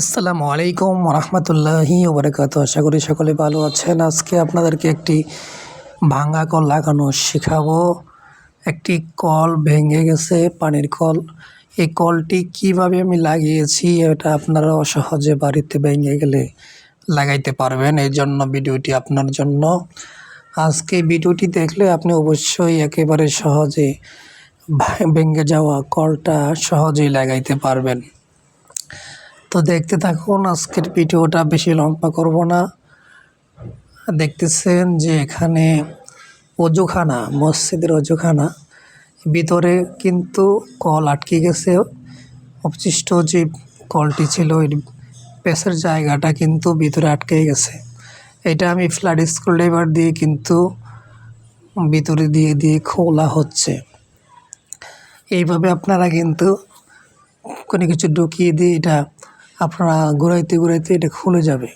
আসসালামু আলাইকুম রহমতুল্লাহি ওবরাকাত। আশা করি সকলে ভালো আছেন। আজকে আপনাদেরকে একটি ভাঙা কল লাগানো শেখাবো। একটি কল ভেঙে গেছে, পানির কল। এই কলটি কীভাবে আমি লাগিয়েছি, এটা আপনারা সহজে বাড়িতে ভেঙে গেলে লাগাইতে পারবেন। এই জন্য ভিডিওটি আপনার জন্য। আজকে ভিডিওটি দেখলে আপনি অবশ্যই একেবারে সহজে ভেঙে যাওয়া কলটা সহজেই লাগাইতে পারবেন। তো দেখতে থাকুন, আজকের ভিডিওটা বেশি লম্বা করব না। দেখতেছেন যে এখানে অজুখানা, মসজিদের অজুখানা। ভিতরে কিন্তু কল আটকে গেছে। অবশিষ্ট যে কলটি ছিল, ওই পেসের জায়গাটা কিন্তু ভিতরে আটকে গেছে। এটা আমি ফ্ল্যাট স্কুল ড্রাইভার দিয়ে কিন্তু ভিতরে দিয়ে দিয়ে খোলা হচ্ছে। এইভাবে আপনারা কিন্তু কোনো কিছু ঢুকিয়ে দিয়ে এটা আপনারা ঘুরাইতে ঘুরাইতে এটা খুলে যাবে।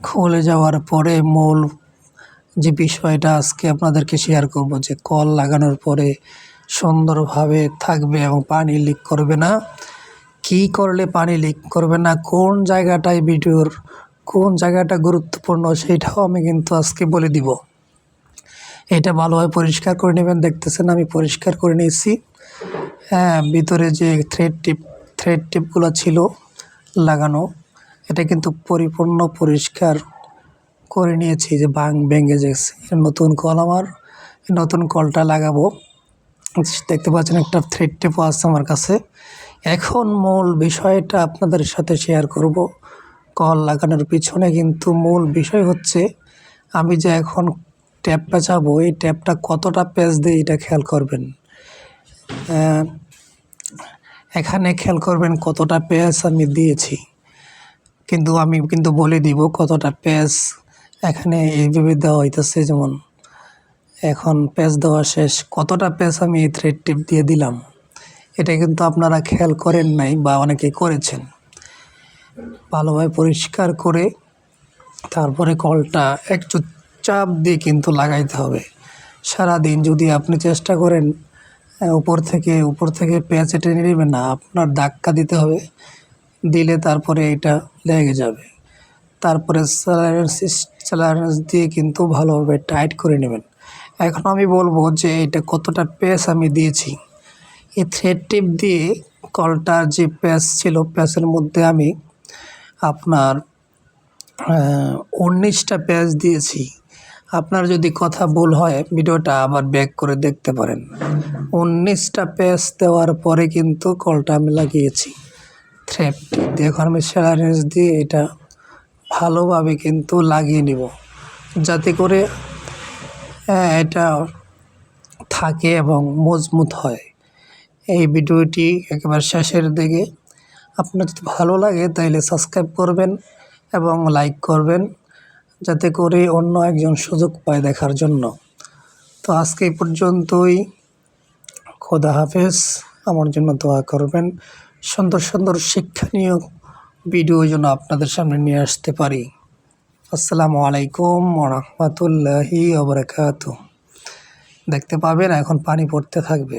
খুলে যাওয়ার পরে মূল যে বিষয়টা আজকে আপনাদেরকে শেয়ার করব যে কল লাগানোর পরে সুন্দরভাবে থাকবে এবং পানি লিক করবে না। কী করলে পানি লিক করবে না, কোন জায়গাটায় ভিডিওর কোন জায়গাটা গুরুত্বপূর্ণ সেইটাও আমি কিন্তু আজকে বলে দিব। এটা ভালোভাবে পরিষ্কার করে নেবেন, দেখতেছেন আমি পরিষ্কার করে নিয়েছি। হ্যাঁ ভিতরে যে থ্রেড টিপ থ্রেড টিপগুলো ছিল লাগানো, এটা কিন্তু পরিপূর্ণ পরিষ্কার করে নিয়েছি যে ভাঙ ভেঙে গেছে নতুন কল আমার নতুন কলটা লাগাবো। দেখতে পাচ্ছেন একটা থ্রেড টিপও আছে আমার কাছে। এখন মূল বিষয়টা আপনাদের সাথে শেয়ার করব। কল লাগানোর পিছনে কিন্তু মূল বিষয় হচ্ছে, আমি যে এখন ট্যাপ পেঁচাবো এই ট্যাপটা কতটা পেঁচ দিয়ে এটা খেয়াল করবেন? এখানে খেয়াল করবেন কতটা পেঁয়াজ আমি দিয়েছি। কিন্তু আমি কিন্তু বলে দিব কতটা পেঁয়াজ এখানে এইভাবে দেওয়া হইতেছে। যেমন এখন পেঁয়াজ দেওয়া শেষ, কতটা পেঁয়াজ আমি এই থ্রেড টিপ দিয়ে দিলাম? এটা কিন্তু আপনারা খেয়াল করেন নাই বা অনেকে করেছেন। ভালোভাবে পরিষ্কার করে তারপরে কলটা একটু চাপ দিয়ে কিন্তু লাগাইতে হবে। সারাদিন যদি আপনি চেষ্টা করেন উপর থেকে উপর থেকে পেঁয়াজ টেনে নেবেন না, আপনার ধাক্কা দিতে হবে, দিলে তারপরে এটা লেগে যাবে। তারপরে স্যালারেন্স স্যালারেন্স দিয়ে কিন্তু ভালোভাবে টাইট করে নেবেন। এখন আমি বলব যে এটা কতটা পেঁয়াজ আমি দিয়েছি। এই থ্রেড টিপ দিয়ে কলটার যে প্যাচ ছিল প্যাচের মধ্যে আমি আপনার উনিশটা পেঁয়াজ দিয়েছি। আপনার যদি কথা ভুল হয় ভিডিওটা আবার ব্যাক করে দেখতে পারেন। উনিশটা পেঁয়াজ দেওয়ার পরে কিন্তু কলটা আমি লাগিয়েছি। থ্রেপ দিয়ে এখন আমি স্যালারেন্স দিয়ে এটা ভালোভাবে কিন্তু লাগিয়ে নিব। যাতে করে আহ, এটা থাকে এবং মজবুত হয়। এই ভিডিওটি একেবারে শেষের দিকে। আপনার যদি ভালো লাগে তাহলে সাবস্ক্রাইব করবেন এবং লাইক করবেন। যাতে করে অন্য একজন সুযোগ পায় দেখার জন্য। তো আজকে এই পর্যন্তই। খোদা হাফেজ, আমার জন্য দোয়া করবেন। সুন্দর সুন্দর শিক্ষণীয় ভিডিও যেন আপনাদের সামনে নিয়ে আসতে পারি। আসসালামু আলাইকুম রহমতুল্লাহি ওবরাকাতু দেখতে পাবেন, এখন পানি পড়তে থাকবে।